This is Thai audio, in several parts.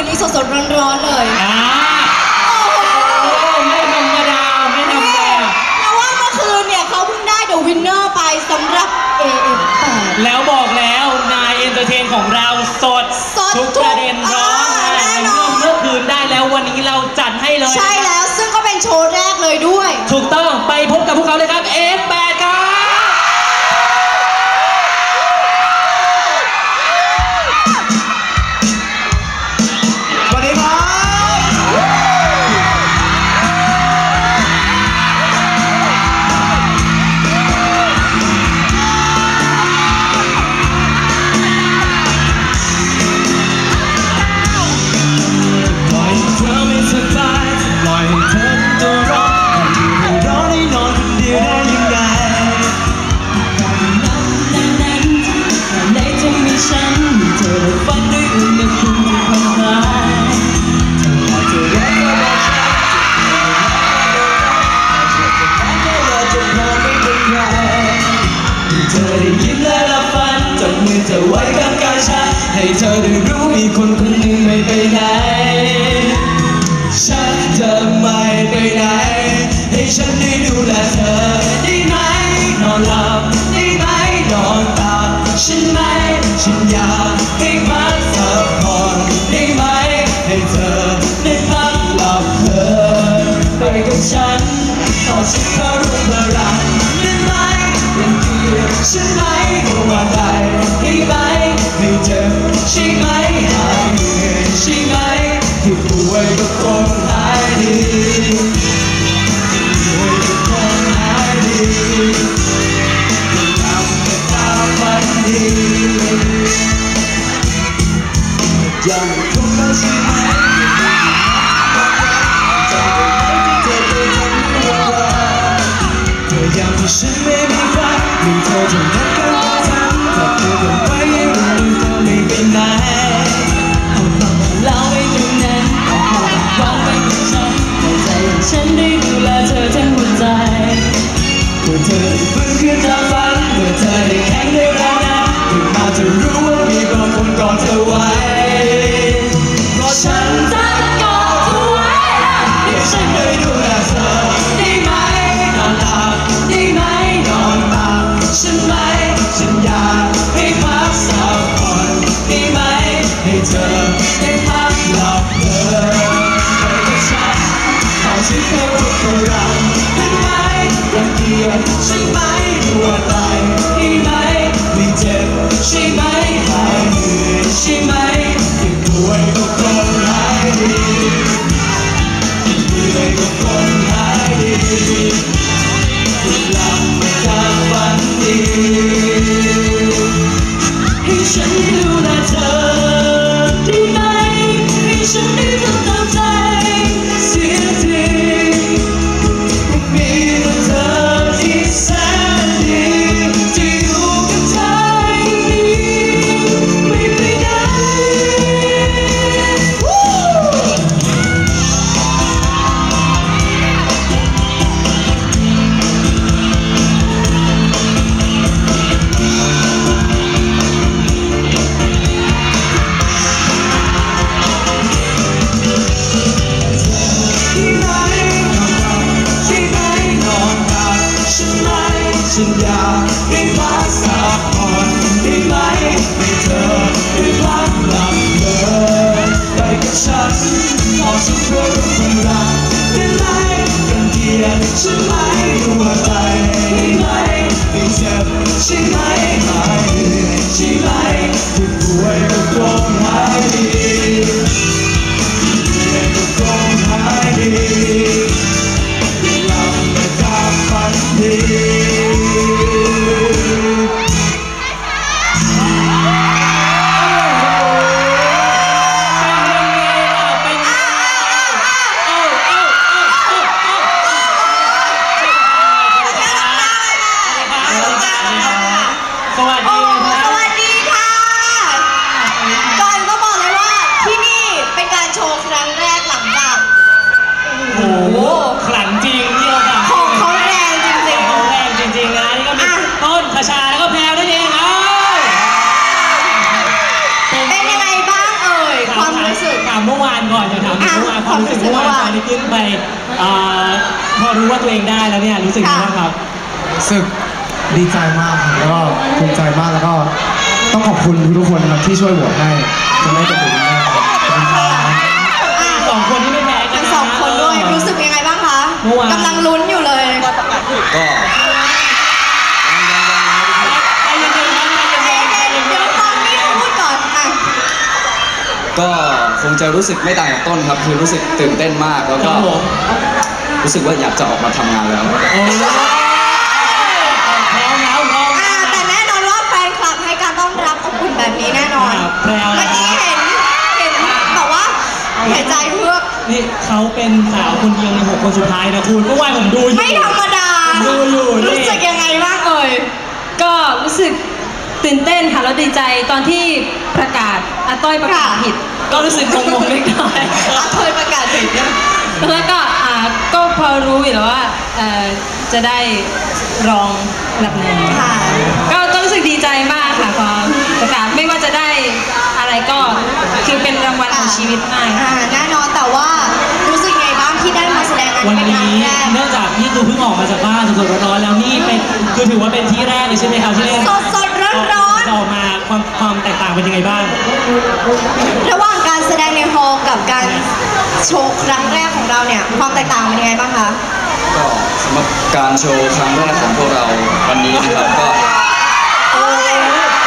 นนี้สดๆร้อนๆเลยอ่าโอ้ไม่ธรรมดาไม่ธรรมดาเพราะว่าเมื่อคืนเนี่ยเขาเพิ่งได้เดอะวินเนอร์ไปสำหรับ AM8 แล้วบอกแล้วนายเอนเตอร์เทนของเราสดสดทุกประเด็นร้อนแน่นอนเมื่อคืนได้แล้ววันนี้เราจัดให้เลย ใช่แล้วซึ่งก็เป็นโชว์แรกเลยด้วย ถูกต้องไปพบกับพวกเขาเลยครับ ให้เธอได้รู้มีคนคนหนึ่งไม่ไปไหน ฉันจะไม่ไปไหน ให้ฉันได้ดูแลเธอได้ไหมนอนหลับได้ไหมนอนตาฉันไหมฉันอยากให้มา 心爱的运气来就不会偷偷爱你就不会偷偷爱你也让我好好爱你不要让我痛让我等待爱的你这样的痛快把我的回 มันคือทางฝันเมื่อเธอได้แข็งได้แรงนะถึงมาจะรู้ว่ามีบางคนกอดเธอไว้ shot Or to prove that In life, from the end to life You are dying in life, except in ขึ้นไปอ่าพอรู้ว่าตัวเองได้แล้วเนี่ยรู้สึกยังไงบ้างครับรู้สึกดีใจมากครับแล้วก็ภูมิใจมากแล้วก็ต้องขอบคุณทุกๆคนนะครับที่ช่วยโหวตให้จนได้เป็นถึงนี้ได้ครับขอบคุณครับอะสองคนที่ไม่แพ้กัทั้นงนะสองคนด้วยรู้สึกยังไงบ้างคะเมื่อวาน กำลังลุ้นอยู่เลย ก็ ใจเย็นๆนะใจเย็นๆใจเย็น เดี๋ยวฟังนี่พูดก่อนอะ ก็คงจะรู้สึกไม่ต่างจากต้นครับ คือรู้สึกตื่นเต้นมากแล้วๆคก็รับผมรู้สึกว่าอยากจะออกมาทำงานแล้วโอ้ยพร้อมแล้วพร้อมอ่าแต่แน่นอนว่าแฟนคลับให้การต้อนรับอบอุ่นแบบนี้แน่นอนครับแพรว เมื่อกี้เห็นเห็นแบบว่าหายใจเพื่อกนี่เขาเป็นสาวคนเดียวในหกคนสุดท้ายนะคุณเมื่อวานผมดูอยู่ ไม่ธรรมดาดูอยู่นี่ รู้สึกยังไงบ้างเอ่ย ก็รู้สึก ตื่นเต้นค่ะแล้วดีใจตอนที่ประกาศอาต้อยประกาศค่ะผิด ก็รู้สึกงงๆเล็กน้อยอะเคยประกาศผิดเนี่ยแล้วก็อ่าก็พอรู้อยู่แล้วว่าเอ่อจะได้รองอันดับหนึ่งค่ะก็ก็รู้สึกดีใจมากค่ะพอประกาศไม่ว่าจะได้อะไรก็คือเป็นรางวัลของชีวิตมากอ่าแน่นอนแต่ว่ารู้สึกไงบ้างที่ได้มาแสดงงานวันเป็นนี้งานแรกเนื่องจากนี่คือเพิ่งออกมาจากบ้านสดๆร้อนๆแล้วนี่เป็นคือถือว่าเป็นที่แรกเลยใช่ไหมครับที่ได้สดสดร้อนร้อน จะออกมาความความแตกต่างเป็นยังไงบ้างๆระหว่างการแสดงในฮอลล์กับการโชว์ครั้งแรกของเราเนี่ยความแตกต่างเป็นยังไงบ้างคะก็สำหรับการโชว์ครั้งแรกของพวกเราวันนี้นะครับก็โอ้ย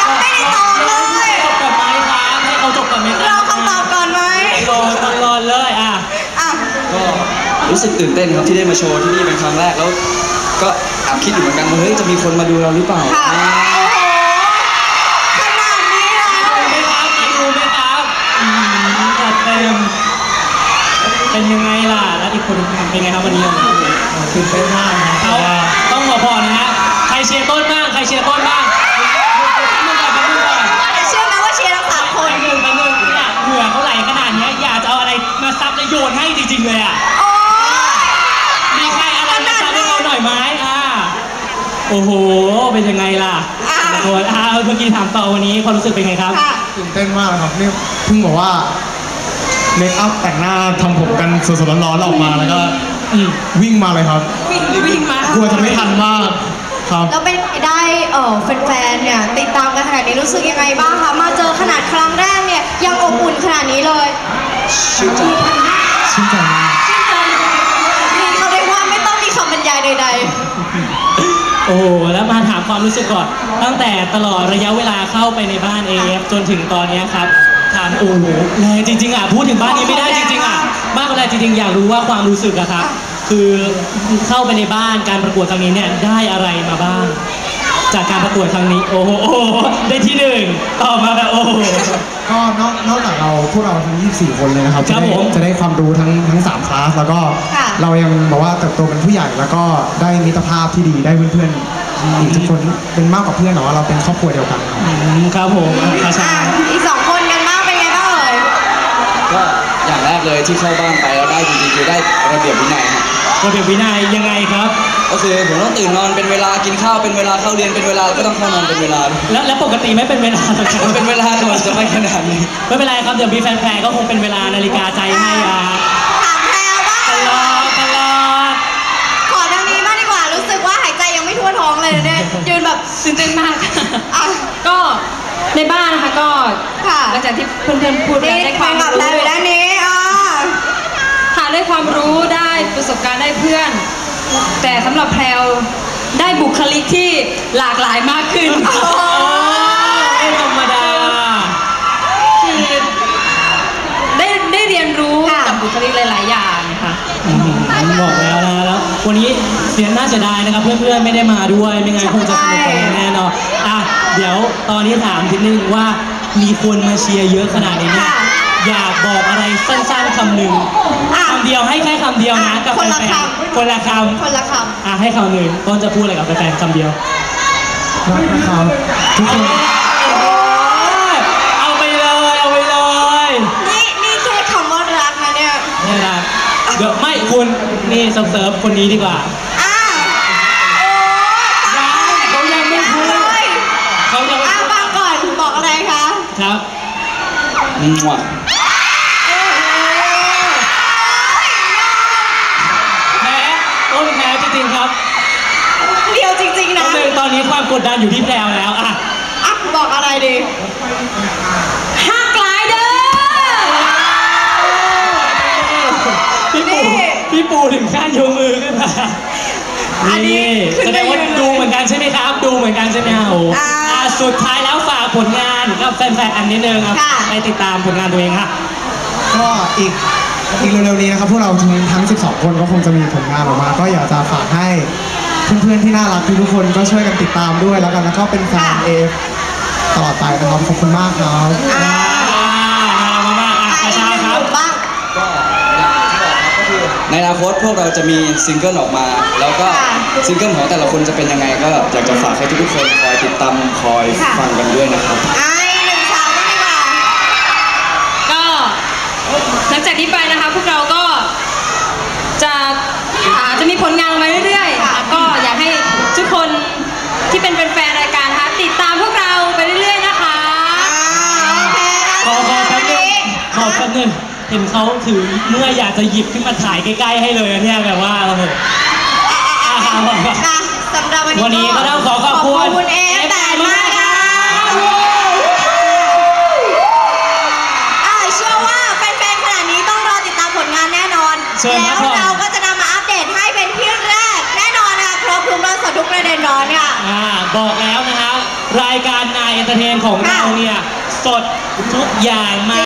ยังไม่ได้ตอบเลยจบก่อนไหมครับให้เขาจบก่อนไหมครรัอบคำตอบก่อนไหมรอต้องรอเลยอะอะก็รู้สึกตื่นเต้นครับที่ได้มาโชว์ที่นี่เป็นครั้งแรกแล้ว ก็แอบคิดอยู่เหมือนกันว่าเฮ้ยจะมีคนมาดูเราหรือเปล่า ล่ะแล้วอีกคนเป็นไงครับวันนี้ตื่นเต้นมากนะเพเขาราะว่าต้องขอพรนะฮะใครเชียร์ต้นบ้างใครเชียร์ต้นบ้างมึงก่อนมึงก่อนเชื่อไหมว่าเชียร์ทั้งสามคนหนึ่งหนึ่งเนี่ยเหงื่อเขาไหลขนาดนี้อยากจะเอาอะไรมาซับแล้วโยนให้จริงๆเลยอะมีใครอะไรมาซับให้เราหน่อยไหมอ่าโอ้โหเป็นยังไงล่ะอะโอ้โหอ่าเมื่อกี้ถามต่อวันนี้ความรู้สึกเป็นไงครับตื่นเต้นมากครับนี่เพิ่งบอกว่า เมคอัพแต่งหน้าทำผมกันสดๆร้อนๆออกมาแล้วก็อืมวิ่งมาเลยครับ วิ่งวิ่งมากลัวจะไม่ทันมากครับแล้วเป็นไงได้เออแฟนๆเนี่ยติดตามกันขนาดนี้รู้สึกยังไงบ้างคะมาเจอขนาดครั้งแรกเนี่ยยังอบอุ่นขนาดนี้เลยชื่นใจชื่นใจมากนี่เขาเรียกว่าไม่ต้องมีคำบรรยายใดโอ้โหแล้วมาถามความรู้สึกก่อน ตั้งแต่ตลอดระยะเวลาเข้าไปในบ้าน AF จนถึงตอนเนี้ยครับ ถามโอ้โหแรงจริง ๆอะพูดถึงบ้านนี้ไม่ได้จริงๆอะมากกว่าแรงจริงๆอยากรู้ว่าความรู้สึกอะครับคือเข้าไปในบ้านการประกวดครั้งนี้เนี่ยได้อะไรมาบ้าง จากการประกวดครั้งนี้ โอ้โหโอ้โหได้ที่หนึ่งตอบมาแบบโอ้โห ก็นอกนอกจากเราพวกเราทั้ง 24 คนเลยนะครับครัจะบได้ผม จะได้ความรู้ทั้งทั้ง3คลาสแล้วก็ค่ะ เรายังบอกว่าเติบโตเป็นผู้ใหญ่แล้วก็ได้มิตรภาพที่ดีได้เพื่อนๆอีกทุกคนเป็นมากกว่าเพื่อนเนาะเราเป็นครอบครัวเดียวกันครับอืมครับผมอะคาๆชา อะอีกสองคนกันบ้างเป็นไงบ้างเอ่ย ก็อย่างแรกเลยที่เข้าบ้านไปแล้วได้จริงๆคือได้ระเบียบวินัยฮะระเบียบวินัยยังไงครับ ก็คือผมต้องตื่นนอนเป็นเวลากินข้าวเป็นเวลาเข้าเรียนเป็นเวลาแล้วก็ต้องเข้านอนเป็นเวลาแล้วแล้วปกติไม่เป็นเวลาหรอครับมันเป็นเวลาก่อนจะไม่ขนาดนี้ไม่เป็นไรครับเดี๋ยวมีแฟนๆก็คงเป็นเวลานาฬิกาใจให้อะถามแพรวบ้างตลอดตลอดขอทางนี้บ้างดีกว่ารู้สึกว่าหายใจยังไม่ทั่วท้องเลยเนี่ยยืนแบบตื่นเต้นมากอะก็ ในบ้านนะคะก็ค่ะหลังจากที่เพื่อนๆพูดนี่แล้วได้แฟความนคลับรู้แพรวอยู่ด้านนี้อะค่ะได้ความรู้ได้ประสบการณ์ได้เพื่อน แต่สำหรับแพรวได้บุคลิกที่หลากหลายมากขึ้นโอ้ไม่ธรรมดาคือได้ได้เรียนรู้ค่ะกับบุคลิกหลาย ๆ อย่างค่ะอืมบอกแล้วนะแล้ววันนี้เสียน่าเสียดายนะครับ เพื่อน ๆ ไม่ได้มาด้วยไม่งั้นคงจะสนุกกว่านี้แน่นอนอะ เดี๋ยวตอนนี้ถามทีนึงว่ามีคนมาเชียร์เยอะขนาดนี้เนี่ยค่ะอยากบอกอะไรสั้นๆคำหนึ่งอะ คำเดียวให้แค่คำเดียวนะอะกับคนละแฟนคำ ๆคนละคคนละคำ อะให้คำหนึ่งต้นจะพูดอะไรกับแฟนๆคำเดียวรักนะครับทุกคนเอาไปเลยเอาไปเลยำนี่นี่แค่คำว่ารักนะเนี่ย นี่นะเดี๋ยวไม่คุณนี่เซิร์ฟๆคนนี้ดีกว่า อะ มวแพ้ต้นแพ้จริงๆครับเดียวจริง ๆ นะ เลยตอนนี้ความกดดันอยู่ที่แพลแล้วอะอักบอกอะไรดีฮักหลายเด้อ พี่ปูพี่ปูถึงขั้นยกมือขึ้นมาอันนี้นี่ในแสดงว่านดูเหมือนกันใช่ไหมครับ ดูเหมือนกันใช่ไหมโอ้อ่อะสุดท้ายแล้วากผลงานกับแฟนๆอันนิดนึงครับค่ะ ไปติดตามผลงานตัวเองค่ะ ก็อีกอีกเร็วๆนี้นะครับพวกเราทั้งทั้ง 12 คนก็คงจะมีผลงานออกมา ก็อยากจะฝากให้เพื่อนๆที่น่ารักทุกๆคนก็ช่วยกันติดตามด้วยแล้วกันแล้วก็เป็นแฟนค่ะ เอฟตลอดไปนะครับขอบคุณมากครับ อ่าอ่า ในอนาคตพวกเราจะมีซิงเกิลออกมา แล้วก็ค่ะซิงเกิลของแต่ละคนจะเป็นยังไงก็อยากจะฝากให้ทุกๆคนคอยติดตามคอยค่ะฟังกันด้วยนะครับอะอีกหนึ่งสาวบ้างดีกว่าก็หลังจากนี้ไปนะคะ พวกเราก็จะอ่าจะมีผลงานออกมาเรื่อยๆค่ะก็อยากให้ทุกคนที่เป็นแฟนๆรายการนะคะติดตามพวกเราไปเรื่อยๆนะคะอ่าโอเคนะขอขอแป๊บนึงขอแป๊บนึง เห็นเขาถือเมื่ออยากจะหยิบขึ้นมาถ่ายใกล้ๆให้เลยเนี่ยแบบว่าโอ้โหนะสำหรับวันนี้วันนี้ก็ต้องขอขอบคุณ ขอบคุณเอฟแต่มากค่ะอ่าเชื่อว่าแฟนๆขนาดนี้ต้องรอติดตามผลงานแน่นอน เชิญครัแล้บวเราก็จะนำมาอัปเดตให้เป็นที่แรก แน่นอนนะคะครบทุกเรื่องสดทุกประเด็นร้อนค่ะ อ่าบอกแล้วนะครับ รายการนายเอนเตอร์เทนของเราเนี่ย สดทุกอย่างมา